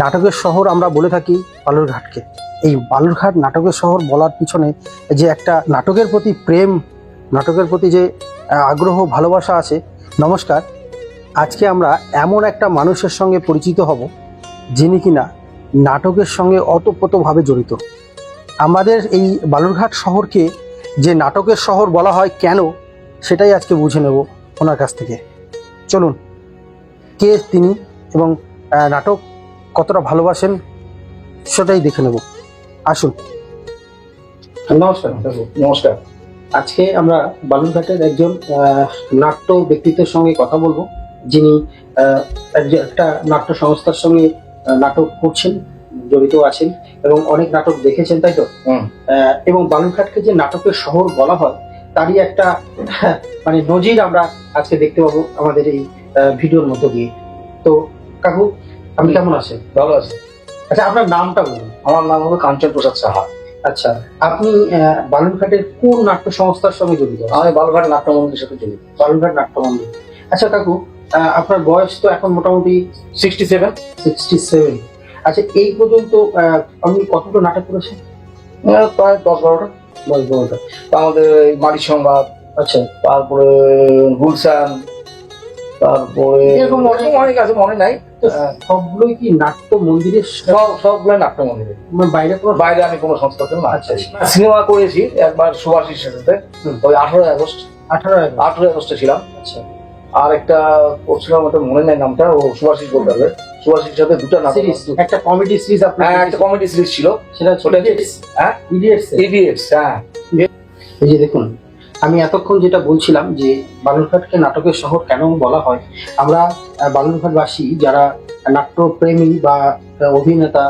নাটকের শহর আমরা বলে থাকি বালুরঘাটকে। এই বালুরঘাট নাটকের শহর বলার পিছনে যে একটা নাটকের প্রতি প্রেম, নাটকের প্রতি যে আগ্রহ, ভালোবাসা আছে, নমস্কার। আজকে আমরা এমন একটা মানুষের সঙ্গে পরিচিত হব, যিনি কিনা নাটকের সঙ্গে অতপ্রতভাবে জড়িত। আমাদের এই বালুরঘাট শহরকে যে নাটকের শহর বলা হয় কেন, সেটাই আজকে বুঝে নেব ওনার কাছ থেকে। চলুন, কে তিনি এবং নাটক কতটা ভালোবাসেন সেটাই দেখে নেব। আসুন। নমস্কার নমস্কার। আজকে আমরা বালুরঘাটের একজন আহ, নাট্য ব্যক্তিত্বের সঙ্গে কথা বলব। যিনি একটা নাট্য সংস্থার সঙ্গে নাটক করছেন জড়িত আছেন এবং অনেক নাটক দেখেছেন তাই তো? আহ, এবং বালুরঘাটকে যে নাটকের শহর বলা হয় তারই একটা মানে নজির আমরা আজকে দেখতে পাবো আমাদের এই আহ, ভিডিওর মধ্য দিয়ে। তো কাকু আপনি কেমন আছেন? ভালো আছে। আচ্ছা আপনার নামটা বলুন। আমার নাম হলো কাঞ্চন প্রসাদ সাহা। আচ্ছা আপনি বালুরঘাটের কোন নাট্য সংস্থার সঙ্গে জড়িত? আমি বালুঘাট নাট্য মন্দিরের সাথে জড়িত। বালুরঘাট নাট্যমন্দির। আচ্ছা কাকু আপনার বয়স তো এখন মোটামুটি সিক্সটি সেভেন সিক্সটি সেভেন আচ্ছা এই পর্যন্ত আপনি কতটা নাটক করেছেন? প্রায় দশ বারোটা। দশ বারোটা। আমাদের মালিক সংবাদ আচ্ছা। তারপরে গুলশান তারপরে এরকম অনেক- আছে মনে নাই। তো সবগুলোই কি নাট্য মন্দিরের স- সব সবগুলো নাট্য মন্দিরে মানে বাইরে কোনো বাইরে আমি কোনো সংস্থাতে না। আচ্ছা, আচ্ছা। সিনেমা করেছি একবার সুভাষির সাথে। ওই আঠারোই আগস্ট। আঠারো আঠারোই আগস্টে ছিলাম। আচ্ছা। আর একটা করছিলাম ওটা মনে নাই নামটা ও সুভাষিস বলতে হবে। সুভাষির সাথে দুটো সিরিজ একটা কমেডি সিরিজ আপনার হ্যাঁ একটা কমেডি সিরিজ ছিল। সেটা হচ্ছে ওটা হ্যাঁ? Idiots এর। ইডিএক্স হ্যাঁ। এই যে দেখুন আমি এতক্ষণ যেটা বলছিলাম যে বালুরঘাটকে নাটকের শহর কেন বলা হয়, আমরা বালুরঘাটবাসী যারা নাট্যপ্রেমী বা অভিনেতা,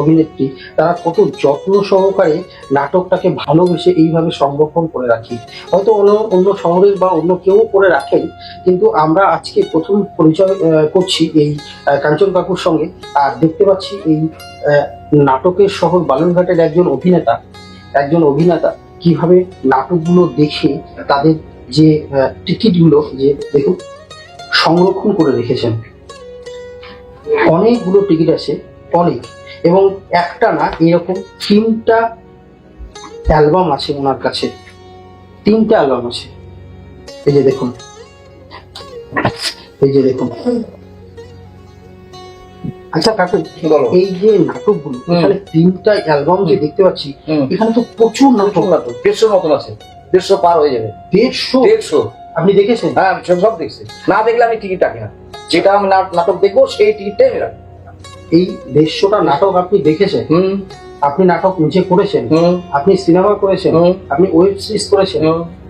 অভিনেত্রী, তারা কত যত্ন সহকারে নাটকটাকে ভালোবেসে এইভাবে সংরক্ষণ করে রাখি। হয়তো অন্য অন্য শহরের বা অন্য কেউ করে রাখেন, কিন্তু আমরা আজকে প্রথম পরিচয় করছি এই কাঞ্চন কাকুর সঙ্গে। আর দেখতে পাচ্ছি এই নাটকের শহর বালুরঘাটের একজন অভিনেতা একজন অভিনেতা। কীভাবে নাটকগুলো দেখে তাদের যে টিকিটগুলো যে দেখুন, সংরক্ষণ করে রেখেছেন। অনেকগুলো টিকিট আছে, অনেক। এবং একটা না, এরকম তিনটা অ্যালবাম আছে ওনার কাছে। তিনটা অ্যালবাম আছে। এই যে দেখুন। এই যে দেখুন। আচ্ছা কাকু এই যে নাটকগুলো এখানে তিনটা অ্যালবাম যে দেখতে পাচ্ছি এখানে তো প্রচুর নাটক। নাটক দেড়শোর মতন আছে। দেড়শো পার হয়ে যাবে। দেড়শো? দেড়শো। আপনি দেখেছেন? হ্যাঁ আমি সব- দেখছি। না দেখলে আমি টিকিট রাখি না। যেটা আমি নাট- নাটক দেখব সেই টিকিটটাই আমি রাখি এই দেড়শোটা নাটক আপনি দেখেছেন? হুম। আপনি নাটক নিজে করেছেন আপনি সিনেমা করেছেন আপনি ওয়েব সিরিজ করেছেন।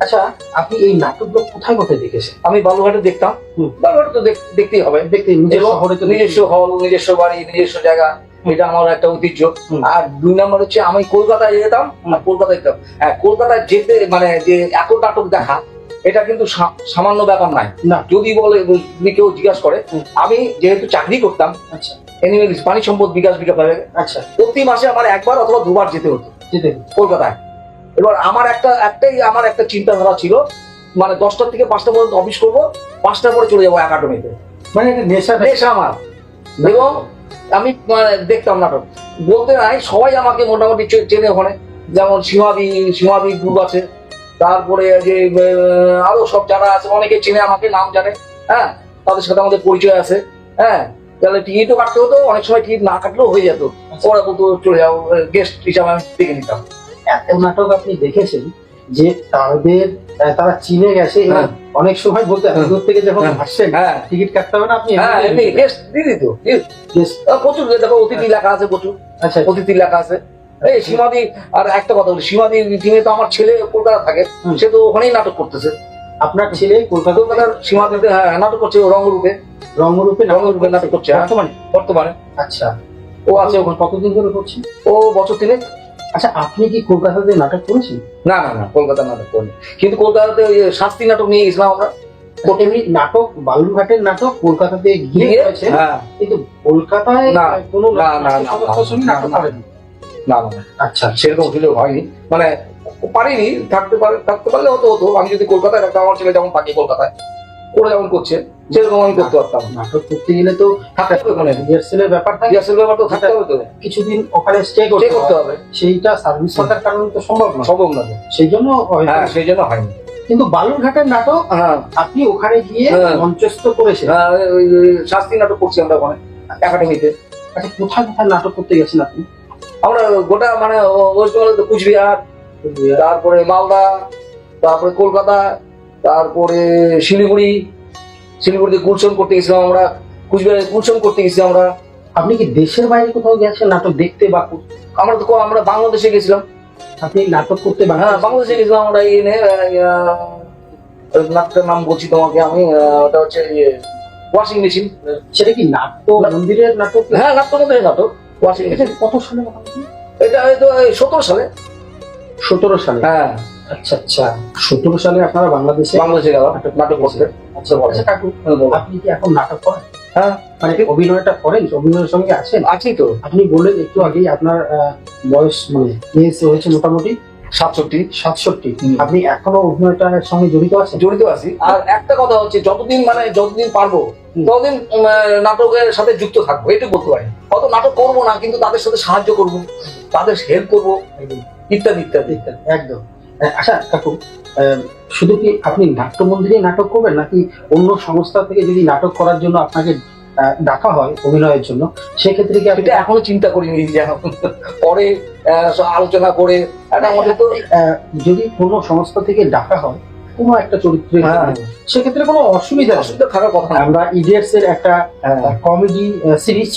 আচ্ছা আপনি এই নাটকগুলো কোথায় কোথায় দেখেছেন? আমি বালুঘাটে দেখতাম। বালুঘাটে তো দেখতেই হবে। দেখতে নিজের শহরে তো নিজস্ব হল নিজস্ব বাড়ি নিজস্ব জায়গা এটা আমার একটা ঐতিহ্য। আর দুই নম্বর হচ্ছে আমি কলকাতায় যেতাম কলকাতায় যেতাম হ্যাঁ কলকাতায় যেতে মানে যে এত নাটক দেখা এটা কিন্তু সামান্য ব্যাপার নাই না। যদি বলে কেউ জিজ্ঞাসা করে আমি যেহেতু চাকরি করতাম আচ্ছা। এনিমেল পানি সম্পদ বিকাশ বিভাগে আচ্ছা প্রতি মাসে আমার একবার অথবা দুবার যেতে হতো যেতে কলকাতায়। এবার আমার একটা একটাই আমার একটা চিন্তাধারা ছিল মানে দশটার থেকে পাঁচটা পর্যন্ত অফিস করব পাঁচটার পরে চলে যাব একাডেমিতে মানে নেশা নেশা আমার। এবং আমি মানে দেখতাম নাটক। বলতে নাই সবাই আমাকে মোটামুটি চেনে ওখানে। যেমন সীমাদি সীমাদি গ্রুপ আছে। তারপরে যে আরও সব যারা আছে অনেকে চেনে আমাকে নাম জানে। হ্যাঁ তাদের সাথে আমাদের পরিচয় আছে। হ্যাঁ তাহলে টিকিটও কাটতে হতো অনেক সময় টিকিট না কাটলেও হয়ে যেত। ওরা বলতো চলে যাও গেস্ট হিসাবে আমি দেখে নিতাম। এত নাটক আপনি দেখেছেন যে তাদের তারা চিনে গেছে হ্যাঁ। অনেক সময় বলতে হ্যাঁ। দূর থেকে যখন হ্যাঁ। আসছেন হ্যাঁ। টিকিট কাটতে হবে না আপনি? হ্যাঁ প্রচুর দেখো অতিথি লেখা আছে প্রচুর। আচ্ছা। অতিথি লেখা আছে। এই সীমাদি আর একটা কথা বলি সীমাদি টিমে তো আমার ছেলে কলকাতা থাকে। সে তো ওখানেই নাটক করতেছে। আপনার ছেলে কলকাতা? কলকাতার সীমাদিতে হ্যাঁ নাটক করছে ও রঙ্গরূপে রঙরূপে নাটক করছে হ্যাঁ, বর্তমানে? বর্তমানে। আচ্ছা। ও আছে ওখানে কতদিন ধরে করছে? ও বছর তিনে আচ্ছা আপনি কি কলকাতাতে নাটক করেছেন? না না না কলকাতা নাটক করিনি। কিন্তু কলকাতাতে শাস্তি নাটক নিয়ে গেছিলাম আমরা। এমনি নাটক বালুরঘাটের নাটক কলকাতাতে গিয়ে হয়েছে। হ্যাঁ। কিন্তু কলকাতায় না, কোনো না, না, না, নাটক না। করেনি। না। না না আচ্ছা। সেরকম সুযোগ হয়নি। মানে পারিনি থাকতে পারে থাকতে পারলে হতো হতো। আমি যদি কলকাতায় থাকতাম আমার ছেলে যেমন থাকে কলকাতায়। ওরা যেমন করছে সেরকম আমি করতে পারতাম। নাটক করতে গেলে তো থাকতে ওখানে রিহার্সেলের ব্যাপার থাকে। রিহার্সেল ব্যাপার তো থাকতে হবে তো। কিছুদিন ওখানে স্টে করতে হবে। সেইটা সার্ভিস থাকার কারণে তো সম্ভব না সম্ভব না সেই জন্য হ্যাঁ। সেই জন্য হয়নি। কিন্তু বালুরঘাটের নাটক হ্যাঁ। আপনি ওখানে গিয়ে হ্যাঁ। মঞ্চস্থ করেছেন। হ্যাঁ, শাস্তি নাটক করছি আমরা ওখানে একাডেমিতে। আচ্ছা কোথায় কোথায় নাটক করতে গেছেন আপনি? আমরা গোটা মানে ওয়েস্ট বেঙ্গল কুচবিহার। তারপরে মালদা তারপরে কলকাতা তারপরে শিলিগুড়ি শিলিগুড়িতে গুলশন করতে গেছিলাম আমরা কুচবিহারে গুলশন করতে গেছিলাম আমরা। আপনি কি দেশের বাইরে কোথাও গেছেন নাটক দেখতে বা আমরা তো আমরা বাংলাদেশে গেছিলাম। আপনি নাটক করতে হ্যাঁ বাংলাদেশে- গেছিলাম আমরা এই নে আহ, নাটকটার নাম বলছি তোমাকে আমি ওটা হচ্ছে ওয়াশিং মেশিন। সেটা কি নাট্য মন্দিরের নাটক? হ্যাঁ নাট্যমন্দিরের নাটক ওয়াশিং মেশিন। কত সালে এটা হয়তো সতেরো সালে। সতেরো সালে? হ্যাঁ। আচ্ছা আচ্ছা। সতেরো সালে আপনারা বাংলাদেশে বাংলাদেশে গেলাম নাটক করতে। আচ্ছা আচ্ছা কাকু আপনি কি এখন নাটক করেন? হ্যাঁ মানে অভিনয়টা করেন? অভিনয়ের সঙ্গে আছেন? আছি তো। আপনি বললেন একটু আগেই আপনার বয়স মানে এজ হয়েছে মোটামুটি? সাতষট্টি। সাতষট্টি। আপনি এখনও অভিনয়টার সঙ্গে জড়িত আছেন? জড়িত আছি। আর একটা কথা হচ্ছে যতদিন মানে যতদিন পারব ততদিন নাটকের সাথে যুক্ত থাকব এটুকু বলতে পারি। অত নাটক করব না কিন্তু তাদের সাথে সাহায্য করব তাদের হেল্প করব ইত্যাদি ইত্যাদি ইত্যাদি, একদম। আচ্ছা কাকু শুধু কি আপনি নাট্য মন্দিরে নাটক করবেন নাকি অন্য সংস্থা থেকে যদি নাটক করার জন্য আপনাকে ডাকা হয় অভিনয়ের জন্য সেক্ষেত্রে কি আপনি এখনও চিন্তা করিনি যেন পরে আলোচনা করে আমাদের তো যদি কোনো সংস্থা থেকে ডাকা হয় কোনো একটা চরিত্রের হ্যাঁ। সেক্ষেত্রে কোনো অসুবিধা অসুবিধা থাকার কথা না আমরা ইডিয়টস এর একটা হ্যাঁ। কমেডি সিরিজ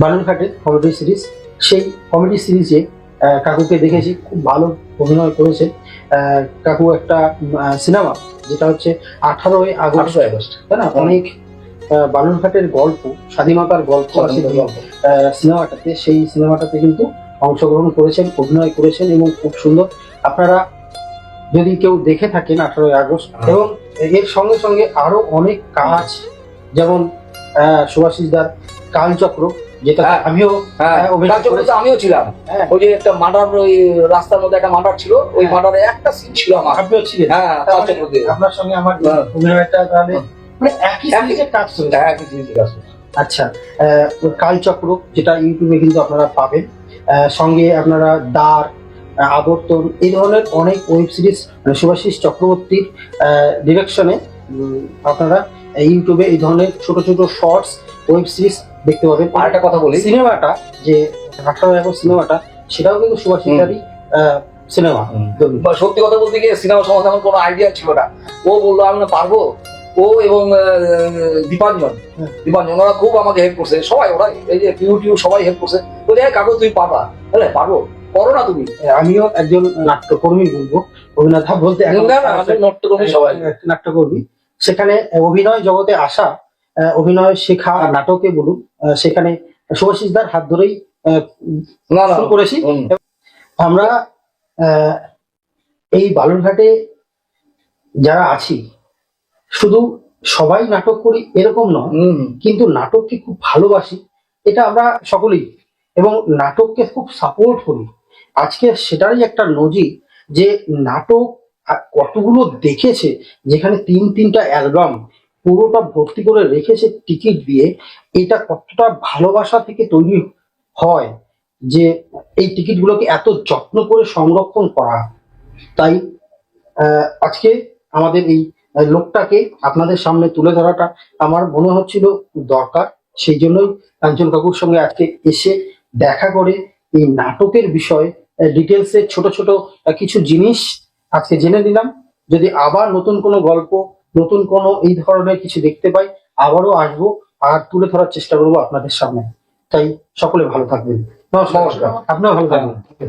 বালুরঘাটের কমেডি সিরিজ সেই কমেডি সিরিজে কাকুকে দেখেছি খুব ভালো অভিনয় করেছে কাকু একটা সিনেমা যেটা হচ্ছে আঠারোই আগস্ট আগস্ট। তাই না? অনেক আহ, বালুরঘাটের গল্প স্বাধীনতার গল্প সিনেমাটাতে সেই সিনেমাটাতে কিন্তু অংশগ্রহণ করেছেন অভিনয় করেছেন এবং খুব সুন্দর। আপনারা যদি কেউ দেখে থাকেন আঠারোই আগস্ট হ্যাঁ। এবং এর সঙ্গে সঙ্গে আরও অনেক কাজ যেমন আহ, সুভাষিস দার কালচক্র যেটা হ্যাঁ। আমিও হ্যাঁ। হ্যাঁ, আমিও ছিলাম। ওই যে একটা মার্ডার ওই রাস্তার মধ্যে একটা মার্ডার ছিল ওই। মার্ডারে একটা সিন ছিল আমার। আপনিও ছিলেন? হ্যাঁ আপনার সঙ্গে আমার। অভিনয়টা তাহলে মানে একই একই- সিরিজে কাজ চলছে। কিছু কিছু কাজ করছি। আচ্ছা কালচক্র যেটা ইউটিউবে কিন্তু আপনারা পাবেন। সঙ্গে আপনারা দ্বার আবর্তন এই ধরনের অনেক ওয়েব সিরিজ মানে সুভাষিস চক্রবর্তীর ডিরেকশনে আপনারা ইউটিউবে এই ধরনের ছোট ছোট শর্টস ওয়েব সিরিজ দেখতে পাবেন। আর একটা কথা বলি। সিনেমাটা যে আঠারো আগস্ট সিনেমাটা সেটাও কিন্তু সুভাষিতারই সিনেমা। সত্যি কথা বলতে গিয়ে সিনেমা সম্বন্ধে আমার কোনো আইডিয়া ছিল না। ও বলল আমি না পারব। ও এবং দীপাঞ্জন। দীপাঞ্জন ওরা খুব আমাকে হেল্প করছে। সবাই ওরা এই যে পিউ টিউ সবাই হেল্প করছে। বলে হ্যাঁ কাকু তুই পারবা। হ্যাঁ পারব। করো না তুমি। আমিও একজন নাট্যকর্মী বলব অভিনেতা বলতে এখন নট্যকর্মী সবাই। নাট্যকর্মী। সেখানে অভিনয় জগতে আসা অভিনয় শেখা নাটকে বলুন সেখানে সুভাষিসদার হাত ধরেই শুরু করেছি। আমরা এই বালুরঘাটে যারা আছি শুধু সবাই নাটক করি এরকম নয় কিন্তু নাটককে খুব ভালোবাসি এটা আমরা সকলেই। এবং নাটককে খুব সাপোর্ট করি। আজকে সেটারই একটা নজির যে নাটক কতগুলো দেখেছে যেখানে তিন তিনটা অ্যালবাম পুরোটা ভর্তি করে রেখেছে টিকিট দিয়ে এটা কতটা ভালোবাসা থেকে তৈরি হয় যে এই টিকিটগুলোকে এত যত্ন করে সংরক্ষণ করা। তাই আজকে আমাদের এই লোকটাকে আপনাদের সামনে তুলে ধরাটা আমার মনে হচ্ছিল দরকার। সেই জন্যই কাঞ্চন কাকুর সঙ্গে আজকে এসে দেখা করে এই নাটকের বিষয়ে ডিটেলসে ছোট ছোট কিছু জিনিস আজকে জেনে নিলাম। যদি আবার নতুন কোনো গল্প নতুন কোনো এই ধরনের কিছু দেখতে পাই আবারও আসব আর তুলে ধরার চেষ্টা করব আপনাদের সামনে। তাই সকলে ভালো থাকবেন। নমস্কার। আপনিও ভালো থাকবেন।